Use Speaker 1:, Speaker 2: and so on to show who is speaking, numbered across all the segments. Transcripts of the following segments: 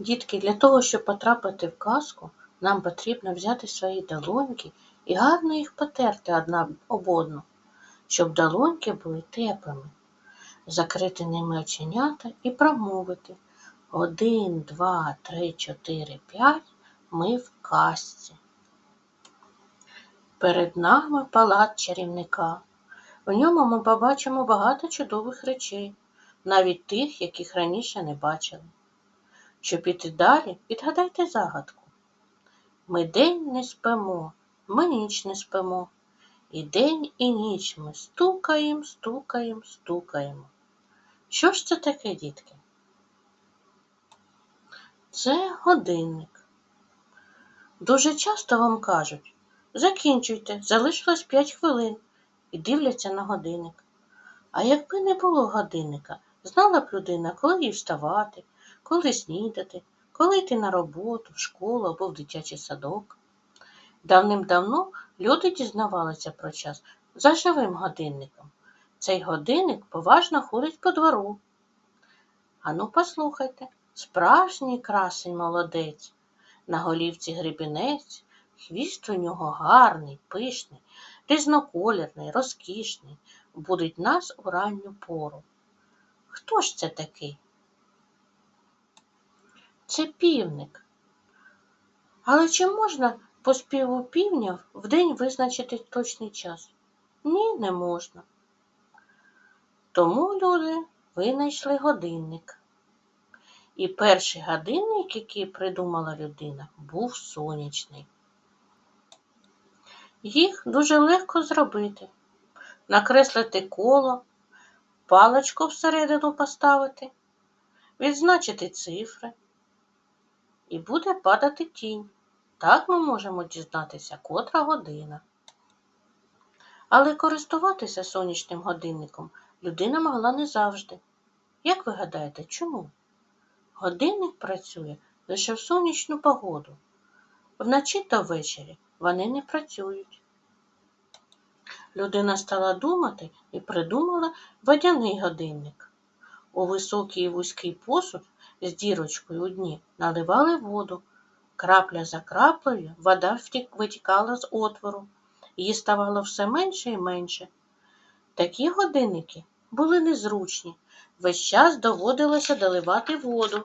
Speaker 1: Дітки, для того, щоб потрапити в казку, нам потрібно взяти свої долоньки і гарно їх потерти одна об одну, щоб долоньки були теплими, закрити ними оченята і промовити один, два, три, чотири, п'ять ми в казці. Перед нами палац чарівника. В ньому ми побачимо багато чудових речей, навіть тих, яких раніше не бачили. Щоб піти далі, підгадайте загадку. Ми день не спимо, ми ніч не спимо. І день, і ніч ми стукаєм, стукаєм, стукаємо. Що ж це таке, дітки? Це годинник. Дуже часто вам кажуть, закінчуйте, залишилось 5 хвилин і дивляться на годинник. А якби не було годинника, знала б людина, коли їй вставати, коли снідати, коли йти на роботу, в школу або в дитячий садок. Давним-давно люди дізнавалися про час за живим годинником. Цей годинник поважно ходить по двору. Ану, послухайте, справжній красень молодець, на голівці гребінець, хвіст у нього гарний, пишний, різноколірний, розкішний, будить нас у ранню пору. Хто ж це такий? Це півник. Але чи можна по співу півня в день визначити точний час? Ні, не можна. Тому люди винайшли годинник. І перший годинник, який придумала людина, був сонячний. Їх дуже легко зробити. Накреслити коло, паличку всередину поставити, відзначити цифри і буде падати тінь. Так ми можемо дізнатися, котра година. Але користуватися сонячним годинником людина могла не завжди. Як ви гадаєте, чому? Годинник працює лише в сонячну погоду. Вночі та ввечері вони не працюють. Людина стала думати і придумала водяний годинник. У високий і вузький посуд з дірочкою у дні наливали воду. Крапля за краплею вода витікала з отвору. Її ставало все менше і менше. Такі годинники були незручні. Весь час доводилося доливати воду.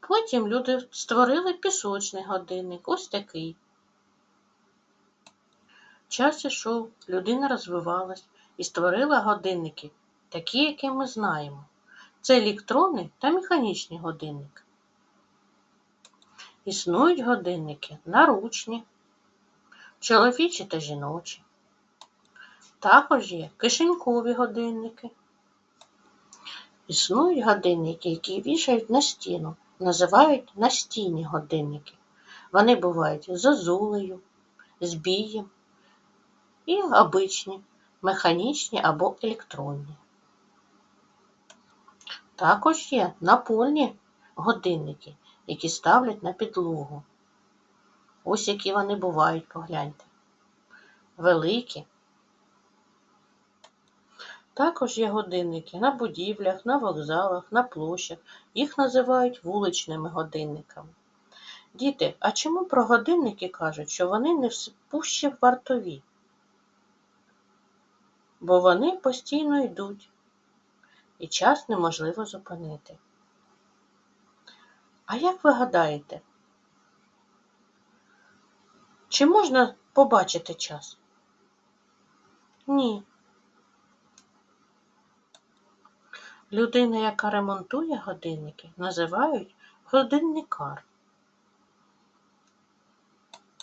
Speaker 1: Потім люди створили пісочний годинник, ось такий. Час ішов, людина розвивалась і створила годинники, такі, які ми знаємо. Це електронний та механічний годинник. Існують годинники наручні, чоловічі та жіночі. Також є кишенькові годинники. Існують годинники, які вішають на стіну, називають настінні годинники. Вони бувають з зозулею, з бієм і обичні, механічні або електронні. Також є напольні годинники, які ставлять на підлогу. Ось які вони бувають, погляньте. Великі. Також є годинники на будівлях, на вокзалах, на площах. Їх називають вуличними годинниками. Діти, а чому про годинники кажуть, що вони не пуще вартові? Бо вони постійно йдуть, і час неможливо зупинити. А як ви гадаєте, чи можна побачити час? Ні. Людина, яка ремонтує годинники, називають годинникар.